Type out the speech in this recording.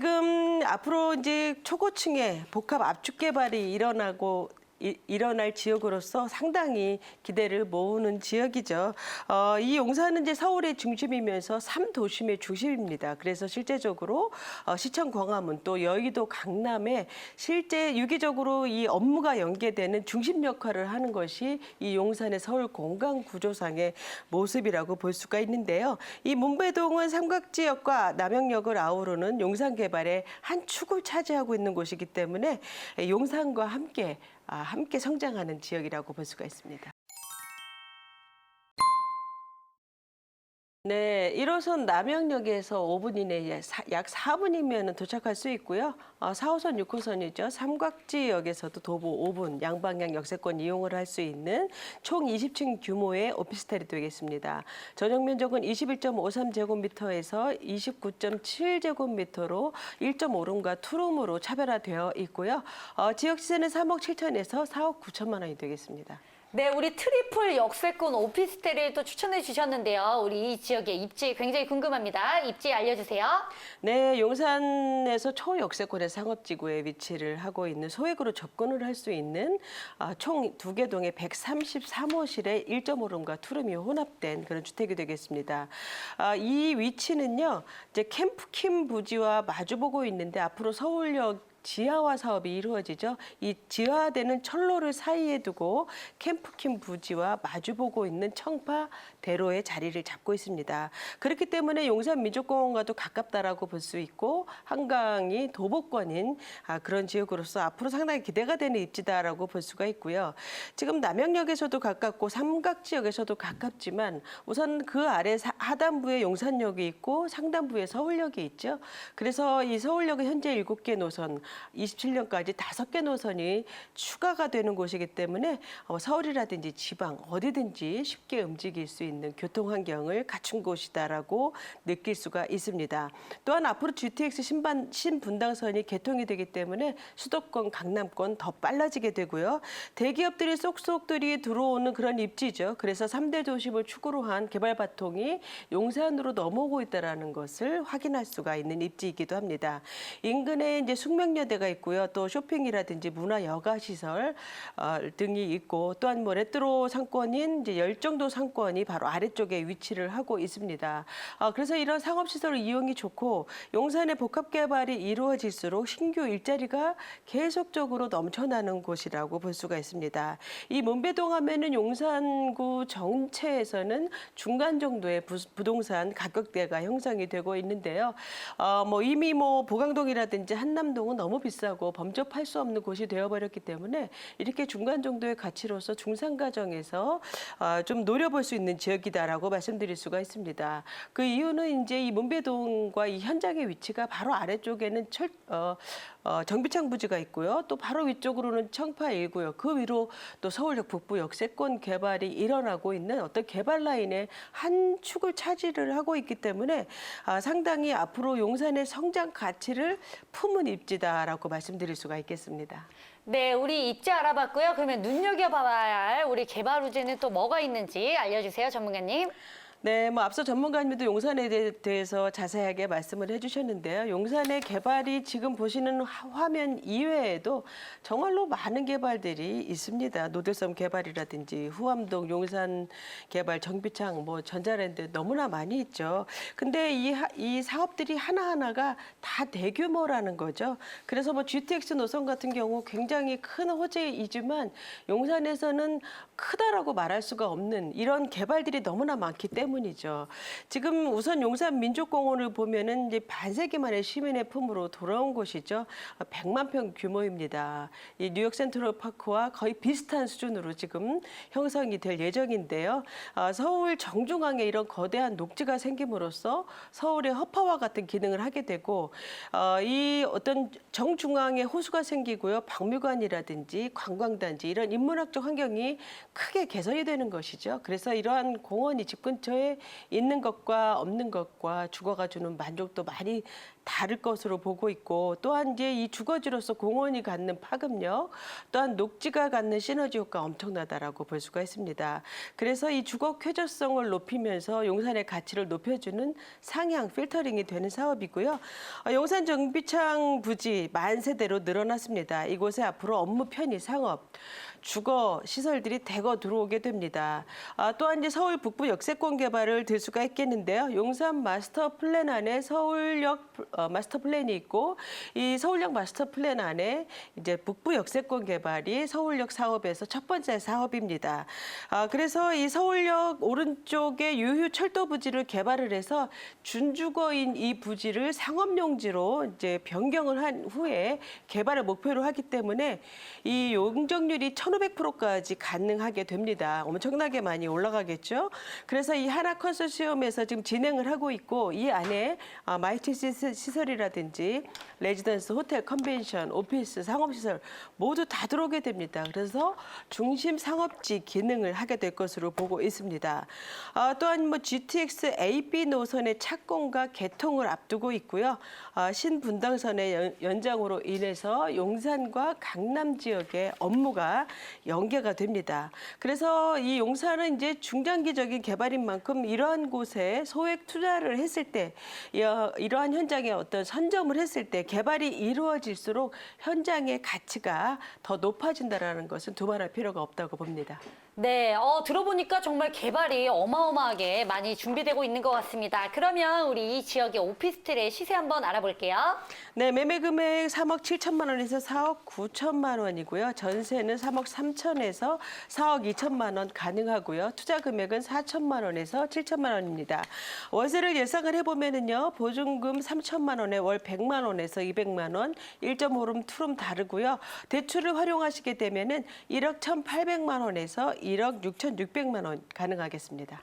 지금 앞으로 이제 초고층에 복합 압축 개발이 일어나고 이- 일어날 지역으로서 상당히 기대를 모으는 지역이죠. 어, 이 용산은 이제 서울의 중심이면서 삼도심의 중심입니다. 그래서 실제적으로 어, 시청 광화문 또 여의도 강남에 실제 유기적으로 이 업무가 연계되는 중심 역할을 하는 것이 이 용산의 서울 공간 구조상의 모습이라고 볼 수가 있는데요. 이 문배동은 삼각지역과 남영역을 아우르는 용산 개발의 한 축을 차지하고 있는 곳이기 때문에 용산과 함께 아, 함께 성장하는 지역이라고 볼 수가 있습니다. 네, 1호선 남영역에서 5분 이내에 사- 약 4분이면 도착할 수 있고요. 어, 4호선, 6호선이죠. 삼각지역에서도 도보 5분 양방향 역세권 이용을 할 수 있는 총 20층 규모의 오피스텔이 되겠습니다. 전용 면적은 21.53제곱미터에서 29.7제곱미터로 1.5룸과 투룸으로 차별화되어 있고요. 어, 지역 시세는 3억 7천에서 4억 9천만 원이 되겠습니다. 네, 우리 트리플 역세권 오피스텔을 또 추천해 주셨는데요. 우리 이 지역의 입지 굉장히 궁금합니다. 입지 알려주세요. 네, 용산에서 초역세권의 상업지구에 위치를 하고 있는 소액으로 접근을 할 수 있는 아, 총두 개 동의 133호실에 1.5룸과 투룸이 혼합된 그런 주택이 되겠습니다. 아, 이 위치는요, 이제 캠프킴 부지와 마주보고 있는데 앞으로 서울역 지하화 사업이 이루어지죠. 이 지하되는 철로를 사이에 두고 캠프킴 부지와 마주보고 있는 청파 대로의 자리를 잡고 있습니다. 그렇기 때문에 용산 민족공원과도 가깝다라고 볼 수 있고 한강이 도보권인 아, 그런 지역으로서 앞으로 상당히 기대가 되는 입지다라고 볼 수가 있고요. 지금 남영역에서도 가깝고 삼각 지역에서도 가깝지만 우선 그 아래 사- 하단부에 용산역이 있고 상단부에 서울역이 있죠. 그래서 이 서울역은 현재 일곱 개 노선, 27년까지 다섯 개 노선이 추가가 되는 곳이기 때문에 어, 서울이라든지 지방 어디든지 쉽게 움직일 수 있는 교통 환경을 갖춘 곳이다라고 느낄 수가 있습니다. 또한 앞으로 GTX 신반, 신분당선이 개통이 되기 때문에 수도권, 강남권 더 빨라지게 되고요. 대기업들이 쏙쏙들이 들어오는 그런 입지죠. 그래서 삼대 도심을 축으로 한 개발 바통이 용산으로 넘어오고 있다는 것을 확인할 수가 있는 입지이기도 합니다. 인근에 이제 숙명 여대가 있고요. 또 쇼핑이라든지 문화 여가 시설 어, 등이 있고 또한 뭐 레트로 상권인 이제 열정도 상권이 바로 아래쪽에 위치를 하고 있습니다. 어, 그래서 이런 상업 시설 이용이 좋고 용산의 복합 개발이 이루어질수록 신규 일자리가 계속적으로 넘쳐나는 곳이라고 볼 수가 있습니다. 이 문배동 하면은 용산구 정체에서는 중간 정도의 부, 부동산 가격대가 형성이 되고 있는데요. 어, 뭐 이미 뭐 보강동이라든지 한남동은 너무 비싸고 범접할 수 없는 곳이 되어버렸기 때문에 이렇게 중간 정도의 가치로서 중산 가정에서 어, 좀 노려볼 수 있는 지역이다라고 말씀드릴 수가 있습니다. 그 이유는 이제 이 문배동과 이 현장의 위치가 바로 아래쪽에는 철, 어, 어, 정비창 부지가 있고요. 또 바로 위쪽으로는 청파 1구역, 그 위로 또 서울역 북부 역세권 개발이 일어나고 있는 어떤 개발 라인의 한 축을 차지를 하고 있기 때문에 아, 상당히 앞으로 용산의 성장 가치를 품은 입지다라고 말씀드릴 수가 있겠습니다. 네, 우리 입지 알아봤고요. 그러면 눈여겨봐야 할 우리 개발 우지는 또 뭐가 있는지 알려주세요, 전문가님. 네, 뭐 앞서 전문가님도 용산에 대- 대해서 자세하게 말씀을 해주셨는데요. 용산의 개발이 지금 보시는 화- 화면 이외에도 정말로 많은 개발들이 있습니다. 노들섬 개발이라든지 후암동 용산 개발, 정비창, 뭐 전자랜드 너무나 많이 있죠. 근데 이, 하- 이 사업들이 하나하나가 다 대규모라는 거죠. 그래서 뭐 GTX 노선 같은 경우 굉장히 큰 호재이지만 용산에서는 크다라고 말할 수가 없는 이런 개발들이 너무나 많기 때문 이죠. 지금 우선 용산 민족공원을 보면은 이제 반세기 만에 시민의 품으로 돌아온 곳이죠. 100만 평 규모입니다. 이 뉴욕 센트럴 파크와 거의 비슷한 수준으로 지금 형성이 될 예정인데요. 아, 서울 정중앙에 이런 거대한 녹지가 생김으로써 서울의 허파와 같은 기능을 하게 되고 어, 이 어떤 정중앙에 호수가 생기고요. 박물관이라든지 관광단지 이런 인문학적 환경이 크게 개선이 되는 것이죠. 그래서 이러한 공원이 집 근처에 주거에 있는 것과 없는 것과 주거가 주는 만족도 많이 다를 것으로 보고 있고 또한 이제 이 주거지로서 공원이 갖는 파급력 또한 녹지가 갖는 시너지 효과 엄청나다라고 볼 수가 있습니다. 그래서 이 주거 쾌적성을 높이면서 용산의 가치를 높여주는 상향 필터링이 되는 사업이고요. 어, 용산 정비창 부지 만 세대로 늘어났습니다. 이곳에 앞으로 업무 편의 상업 주거 시설들이 대거 들어오게 됩니다. 아, 또한 이제 서울 북부 역세권 개발을 들 수가 있겠는데요. 용산 마스터 플랜 안에 서울역 어, 마스터 플랜이 있고 이 서울역 마스터 플랜 안에 이제 북부 역세권 개발이 서울역 사업에서 첫 번째 사업입니다. 아, 그래서 이 서울역 오른쪽에 유휴 철도 부지를 개발을 해서 준주거인 이 부지를 상업용지로 이제 변경을 한 후에 개발을 목표로 하기 때문에 이 용적률이 1,500%까지 가능하게 됩니다. 엄청나게 많이 올라가겠죠. 그래서 이 하나 컨소시엄에서 지금 진행을 하고 있고 이 안에 아, 마이티 시설이라든지 레지던스, 호텔, 컨벤션, 오피스, 상업시설 모두 다 들어오게 됩니다. 그래서 중심 상업지 기능을 하게 될 것으로 보고 있습니다. 아, 또한 뭐 GTX AB 노선의 착공과 개통을 앞두고 있고요. 아, 신분당선의 연- 연장으로 인해서 용산과 강남 지역의 업무가 연계가 됩니다. 그래서 이 용산은 이제 중장기적인 개발인 만큼 이러한 곳에 소액 투자를 했을 때 여- 이러한 현장에 어떤 선점을 했을 때 개발이 이루어질수록 현장의 가치가 더 높아진다라는 것은 두말할 필요가 없다고 봅니다. 네, 어, 들어보니까 정말 개발이 어마어마하게 많이 준비되고 있는 것 같습니다. 그러면 우리 이 지역의 오피스텔의 시세 한번 알아볼게요. 네, 매매 금액 3억 7천만 원에서 4억 9천만 원이고요. 전세는 3억 3천에서 4억 2천만 원 가능하고요. 투자 금액은 4천만 원에서 7천만 원입니다. 월세를 예상을 해보면은요, 보증금 3천만 원에 월 100만 원에서 200만 원, 1.5룸, 투룸 다르고요. 대출을 활용하시게 되면은 1억 1,800만 원에서 1억 6,600만 원 가능하겠습니다.